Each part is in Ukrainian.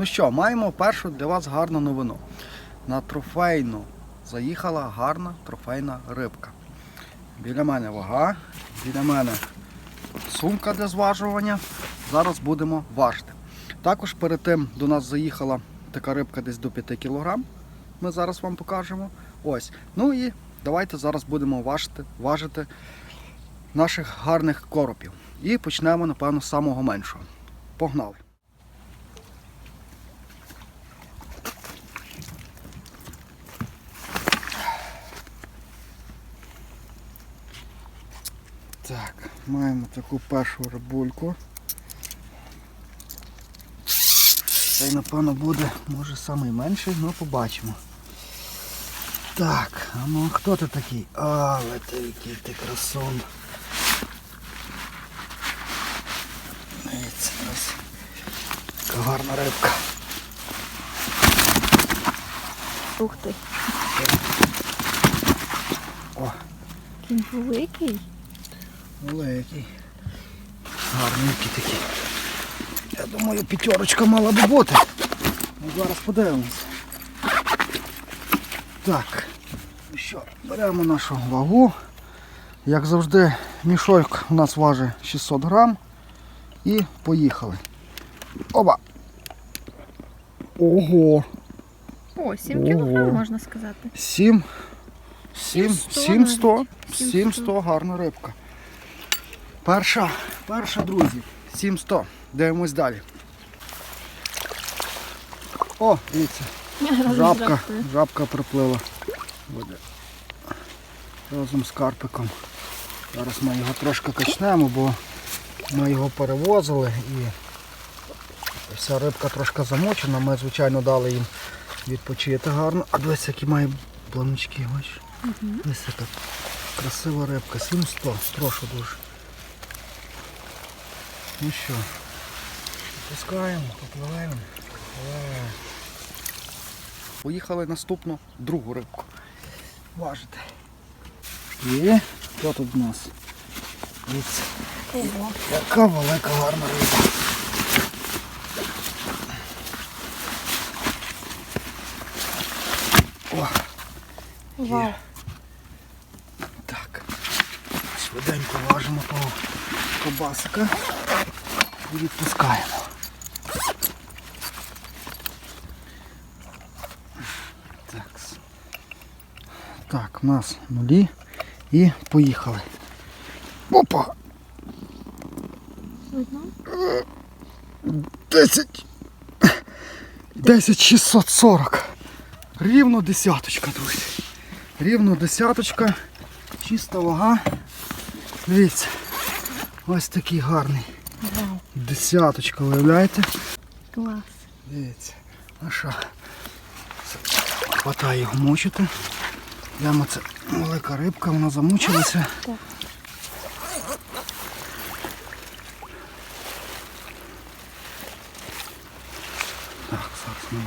Ну що, маємо першу для вас гарну новину. На трофейну заїхала гарна трофейна рибка. Біля мене вага, біля мене сумка для зважування. Зараз будемо важити. Також перед тим до нас заїхала така рибка десь до 5 кг. Ми зараз вам покажемо. Ось. Ну і давайте зараз будемо важити, важити наших гарних коропів. І почнемо, напевно, з самого меншого. Погнали! Так, маємо таку першу рибульку. Цей, напевно, буде, може, найменший, але побачимо. Так, а ну хто ти такий? Але ти який ти красун. Дивіться, ось. Така гарна рибка. Ух ти. О, Він великий. Великий. Гарненький такий. Я думаю, п'ятерочка мала би бути. Ну, зараз подивимося. Так. Ну що, беремо нашу вагу. Як завжди, мішок у нас важить 600 грам. І поїхали. Оба! Ого! О, 7 Ого. кілограм можна сказати. 7. 7, 700 700. навіть. 700 гарна рибка. Перша, перша, друзі. 700. Дивимось далі. О, дивіться, жабка, жабка приплила. Буде. Разом з карпиком. Зараз ми його трошки качнемо, бо ми його перевозили і вся рибка трошки замочена. Ми, звичайно, дали їм відпочити гарно. А дивись, які має планочки, бачиш? Ось така красива рибка. 700, прошу дуже. Ну що, пускаємо, попливаємо. Поїхали наступну другу рибку. Важити. І хто тут у нас? Дивіться. Яка велика гарна риба. О, Вау. так. Швиденько важимо того кобасика і відпускаємо. Так. Так, у нас нулі і поїхали. Опа! 10. 10 640. Рівно десяточка, друзі. Рівно десяточка. Чиста вага. Дивіться. Ось такий гарний. Десяточка, виявляєте? Клас. Дивіться. А що? Хватає його мучити. Прямо це велика рибка, вона замучилася. Так. Так, зараз ми.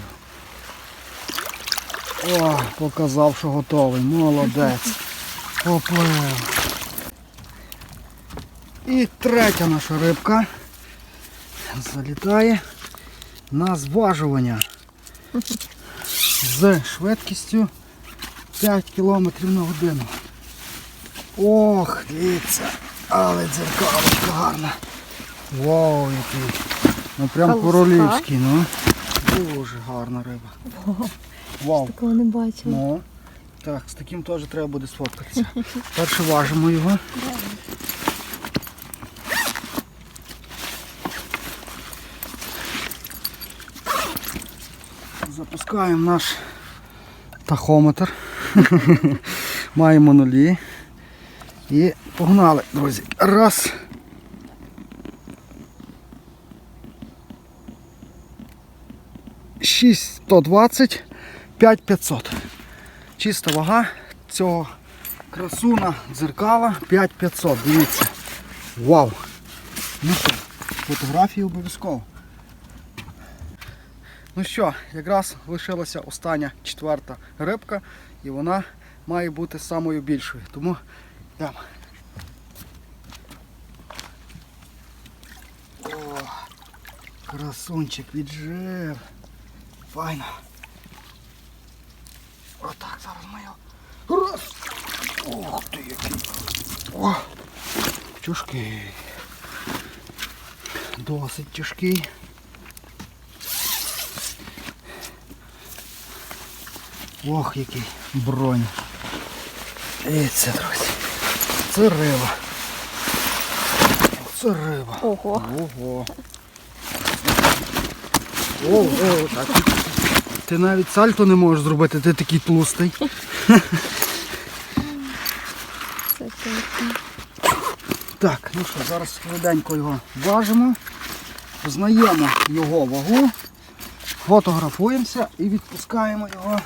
О, показав, що готовий. Молодець. Поплив. І третя наша рибка залітає на зважування з швидкістю 5 км на годину. Ох, дивіться, але дзеркалочка гарна. Вау, який. Ну прям королівський, ну. Дуже гарна риба. Вау. Такого не бачила. Ну, так, з таким теж треба буде сфоткатися. Перше важимо його. Запускаємо наш тахометр. Маємо нулі. І погнали, друзі. Раз. Шість сто двадцять, п'ять п'ятсот. Чиста вага цього красуна дзеркала 5500. Дивіться. Вау! Ну що, фотографії обов'язково. Ну що, якраз лишилася остання четверта рибка і вона має бути самою більшою. Тому йдемо. О, красунчик віджив. Файно. Отак зараз ми його. Раз. Ох ти який. О, тяжкий. Досить тяжкий. Ох, який бронь. Дивіться, друзі. Це риба. Це риба. Ого. Ого. Ого, так. Ти навіть сальто не можеш зробити, ти такий тлустий. Так, ну що, зараз швиденько його важимо, знаємо його вагу, фотографуємося і відпускаємо його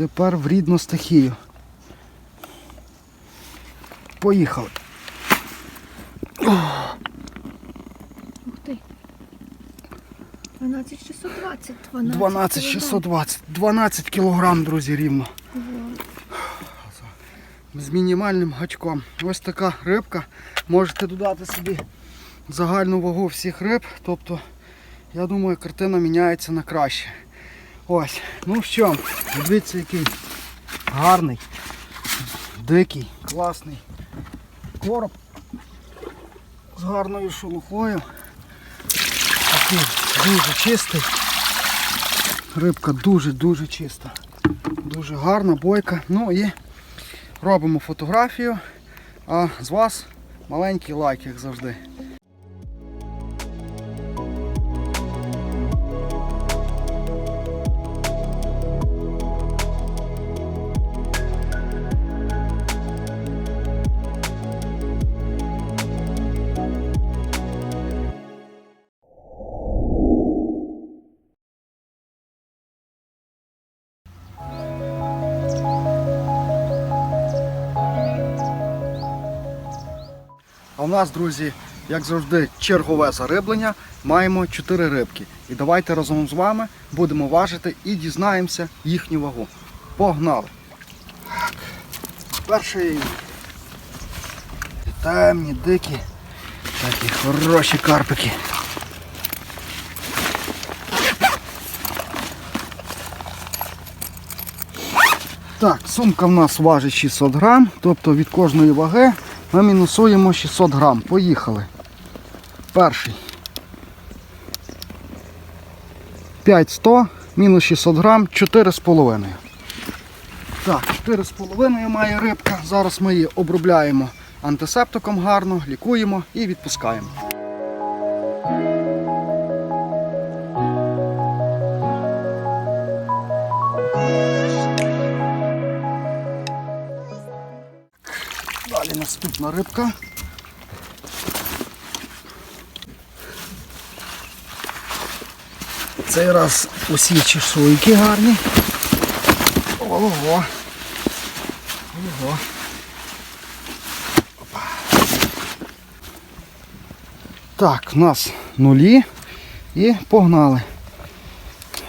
тепер в рідну стихію. Поїхали. Ух ти. 12620. 12. 12 620, 12 кілограм, друзі, рівно. З мінімальним гачком. Ось така рибка. Можете додати собі загальну вагу всіх риб. Тобто, я думаю, картина міняється на краще. Ось. Ну що, дивіться, який гарний, дикий, класний короб з гарною шелухою. Такий дуже чистий. Рибка дуже-дуже чиста. Дуже гарна, бойка. Ну і робимо фотографію. А з вас маленький лайк, як завжди. А в нас, друзі, як завжди, чергове зариблення. Маємо 4 рибки. І давайте разом з вами будемо важити і дізнаємося їхню вагу. Погнали! Перший темні, дикі, такі хороші карпики. Так, сумка в нас важить 600 грам, тобто від кожної ваги ми мінусуємо 600 грам. Поїхали. Перший. 5100 мінус 600 грам 4,5. Так, 4,5 має рибка. Зараз ми її обробляємо антисептиком гарно, лікуємо і відпускаємо. Наступна рибка. Цей раз усі чешуйки гарні. Ого. Ого. Опа. Так, у нас нулі і погнали.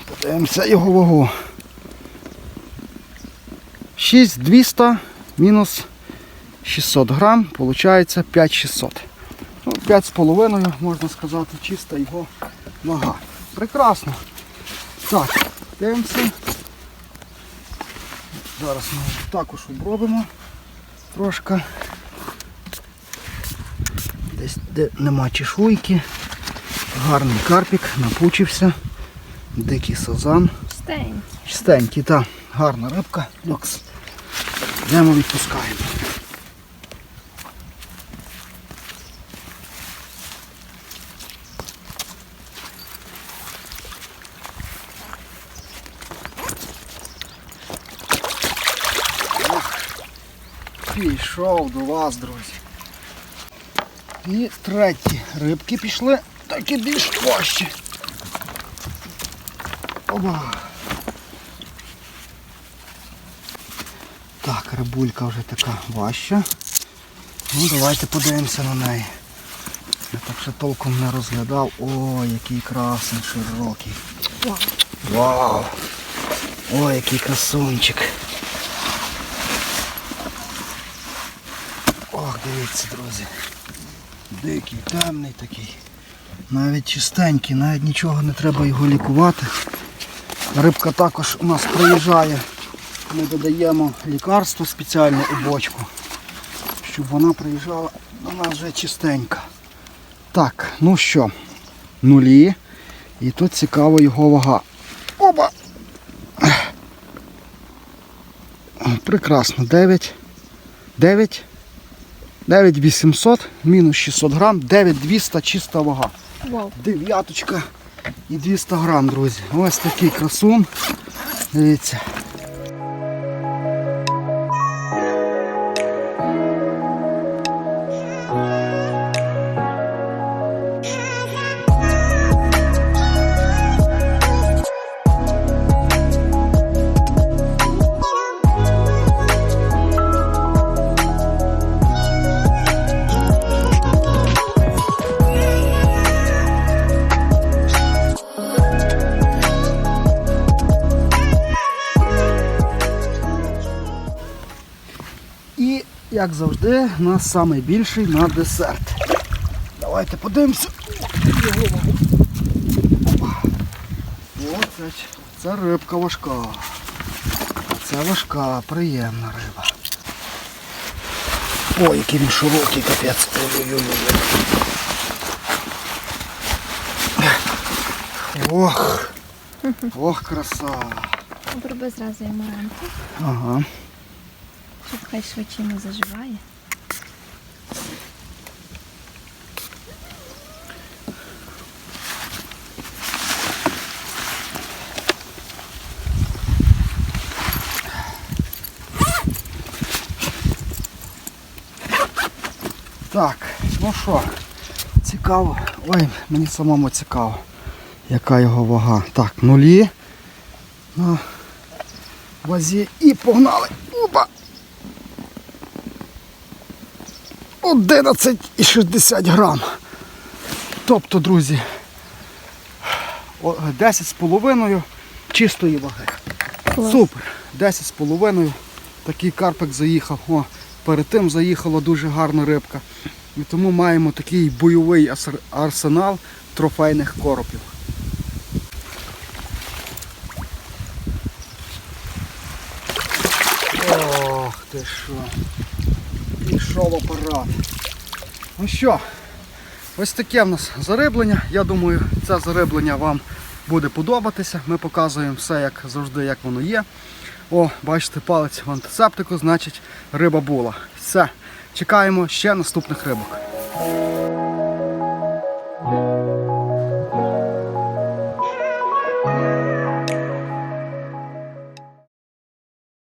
Подивимося його вагу. 6200 мінус 600 грам, виходить 5600. Ну, 5,5 можна сказати, чиста його вага. Прекрасно. Так, дивимося. Зараз ми також обробимо трошки. Десь де нема чешуйки. Гарний карпік, напучився. Дикий сазан. Стень. Чистенький, так. Гарна рибка. Йдемо відпускаємо. Ох, Пішов до вас, друзі. І треті рибки пішли, такі більш важчі. Оба. Так, рибулька вже така важча. Ну, давайте подивимося на неї. Я так ще толком не розглядав. О, який красний, широкий. Вау. Вау! Ой, який красунчик. Ох, дивіться, друзі. Дикий, темний такий. Навіть чистенький, навіть нічого не треба його лікувати. Рибка також у нас приїжджає. Ми додаємо лікарство спеціальне у бочку, щоб вона приїжджала до нас вже чистенька. Так, ну що, нулі. І тут цікава його вага. Оба! Прекрасно. 9. 9. 9800, мінус 600 грам, 9200 чиста вага. Вау. Дев'яточка і 200 грам, друзі. Ось такий красун. Дивіться. Як завжди, у нас найбільший на десерт. Давайте подивимося. Оце, це рибка важка. Це важка, приємна риба. Ой, який він широкий, капець. Ох. Ох, краса. Оброби зразу йому рамку, Ага. Щоб хай швидше не заживає. Так, ну що, цікаво. Ой, мені самому цікаво, яка його вага. Так, нулі на вазі і погнали. Опа! 11,60 грам. Тобто, друзі, о- 10 з половиною чистої ваги. Клас. Супер. 10 з половиною. Такий карпик заїхав. О, перед тим заїхала дуже гарна рибка. І тому маємо такий бойовий арсенал трофейних коропів. Ох ти що. Пішов апарат. Ну що, ось таке в нас зариблення. Я думаю, це зариблення вам буде подобатися. Ми показуємо все як завжди, як воно є. О, бачите, палець в антисептику, значить риба була. Все. Чекаємо ще наступних рибок.